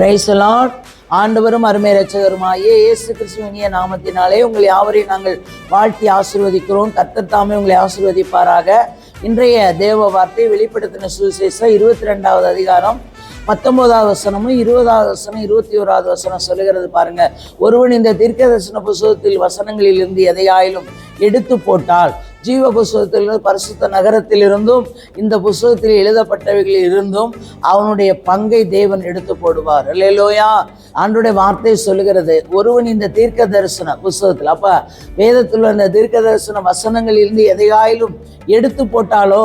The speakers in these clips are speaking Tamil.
பிரைசலாட் ஆண்டவரும் அருமை ரச்சகருமாயே இயேசு கிறிஸ்துவனிய நாமத்தினாலே உங்களை யாவரையும் நாங்கள் வாழ்த்தி ஆசிர்வதிக்கிறோம். கத்தத்தாமே உங்களை ஆசிர்வதிப்பாராக. இன்றைய தேவ வார்த்தை வெளிப்படுத்தின சுவிசேஷம் இருபத்தி ரெண்டாவது அதிகாரம் பத்தொன்பதாவது வசனமும் இருபதாவது வசனம் இருபத்தி ஓராவது வசனம் சொல்லுகிறது பாருங்க. ஒருவன் இந்த தீர்க்க தரிசன புஸ்தகத்தில் வசனங்களில் இருந்து எதையாயிலும் எடுத்து போட்டால் ஜீவ புஸ்தகத்திலிருந்து பரிசுத்த நகரத்திலிருந்தும் இந்த புஸ்தகத்தில் எழுதப்பட்டவைகளில் இருந்தும் அவனுடைய பங்கை தேவன் எடுத்து போடுவார். இல்லையிலோயா ஆண்டுடைய வார்த்தை சொல்லுகிறது ஒருவன் இந்த தீர்க்க தரிசன புஸ்தகத்தில் அப்போ வேதத்தில் அந்த இந்த தீர்க்க தரிசன வசனங்களிலிருந்து எதையாயிலும் எடுத்து போட்டாலோ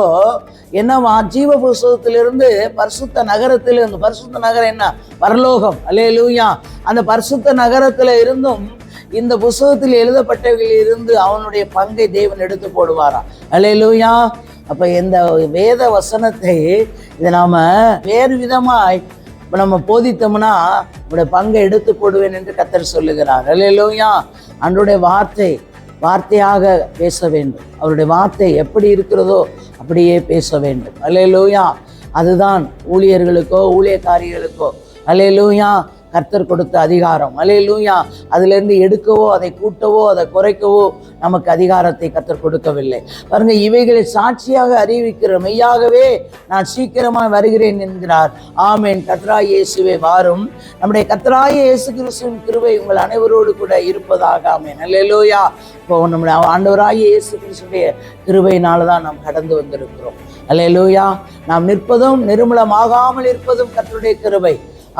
என்னவா? ஜீவ புஸ்தகத்திலிருந்து பரிசுத்த நகரத்திலிருந்து பரிசுத்த நகரம் என்ன? பரலோகம். அல்லேலூயா அந்த பரிசுத்த நகரத்தில் இருந்தும் இந்த புஸ்தகத்தில் எழுதப்பட்டவைகளில் இருந்து அவனுடைய பங்கை தேவன் எடுத்து போடுவாராம் அலையிலூயா அப்ப இந்த வேத வசனத்தை இதை நாம வேறு விதமாய் இப்போ நம்ம போதித்தோம்னா நம்முடைய பங்கை எடுத்து போடுவேன் என்று கத்தர் சொல்லுகிறார். அலையிலூயா அன்றைய வார்த்தை வார்த்தையாக பேச வேண்டும். அவருடைய வார்த்தை எப்படி இருக்கிறதோ அப்படியே பேச வேண்டும். அலையிலூயா அதுதான் ஊழியர்களுக்கோ ஊழியக்காரிகளுக்கோ. அலையிலூயா கர்த்தர் கொடுத்த அதிகாரம். அலையிலூயா அதிலிருந்து எடுக்கவோ அதை கூட்டவோ அதை குறைக்கவோ நமக்கு அதிகாரத்தை கர்த்தர் கொடுக்கவில்லை. பாருங்க இவைகளை சாட்சியாக அறிவிக்கிற மெய்யாகவே நான் சீக்கிரமாக வருகிறேன் என்கிறார். ஆமேன். கத்ராய் இயேசுவே வாரும். நம்முடைய கத்ராய இயேசு கிறிஸ்துவின் கிருவை உங்கள் அனைவரோடு கூட இருப்பதாக. ஆமேன். அல்லையிலூயா இப்போ நம்முடைய ஆண்டவராய இயேசு கிறிஸ்துடைய கிருவையினால தான் நாம் கடந்து வந்திருக்கிறோம். அல்லையிலூயா நாம் நிற்பதும் நிர்மலமாகாமல் இருப்பதும் கத்தருடைய கிருவை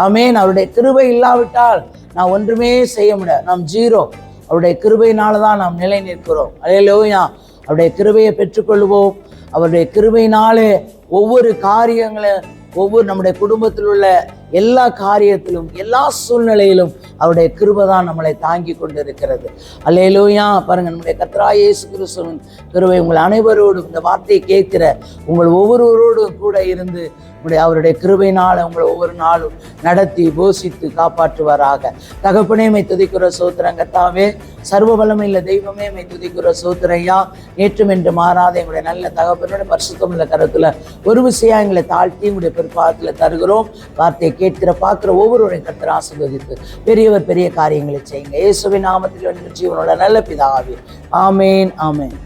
ஆமேன். அவருடைய கிருபை இல்லாவிட்டால் நான் ஒன்றுமே செய்ய முடியாது. நாம் ஜீரோ. அவருடைய கிருபையினால தான் நாம் நிலை நிற்கிறோம். அலையிலோயா அவருடைய கிருபையை பெற்றுக்கொள்வோம். அவருடைய கிருபையினாலே ஒவ்வொரு காரியங்களும் ஒவ்வொரு நம்முடைய குடும்பத்தில் உள்ள எல்லா காரியத்திலும் எல்லா சூழ்நிலையிலும் அவருடைய கிருபை தான் நம்மளை தாங்கி கொண்டு இருக்கிறது அல்லேலூயா பாருங்க நம்முடைய கத்ரா இயேசு கிறிஸ்துவின் கிருபை உங்கள் அனைவரோடும் இந்த வார்த்தையை கேட்கிற உங்கள் ஒவ்வொருவரோடும் கூட இருந்து உடைய அவருடைய கிருபையினால் உங்களை ஒவ்வொரு நாளும் நடத்தி போஷித்து காப்பாற்றுவாராக. தகப்பனே மை துதிக்கிற சோத்திரங்கத்தாவே சர்வ வல்லமையுள்ள தெய்வமே மை துதிக்கிற சோத்திரையா நேற்றும் என்று மாறாத எங்களுடைய நல்ல தகப்பனோட பரிசுத்தமுள்ள கருத்தில் ஒரு விஷயம் எங்களை தாழ்த்தி உங்களுடைய பிற்பாதத்தில் தருகிறோம். வார்த்தையை கேட்கிற பார்க்குற ஒவ்வொருவரையும் கத்தர் ஆசீர்வதித்து பெரியவர் பெரிய காரியங்களை செய்யுங்க. இயேசுவின் நாமத்தில் வந்து ஜீவனோட நல்ல பிதாவே. ஆமேன் ஆமேன்.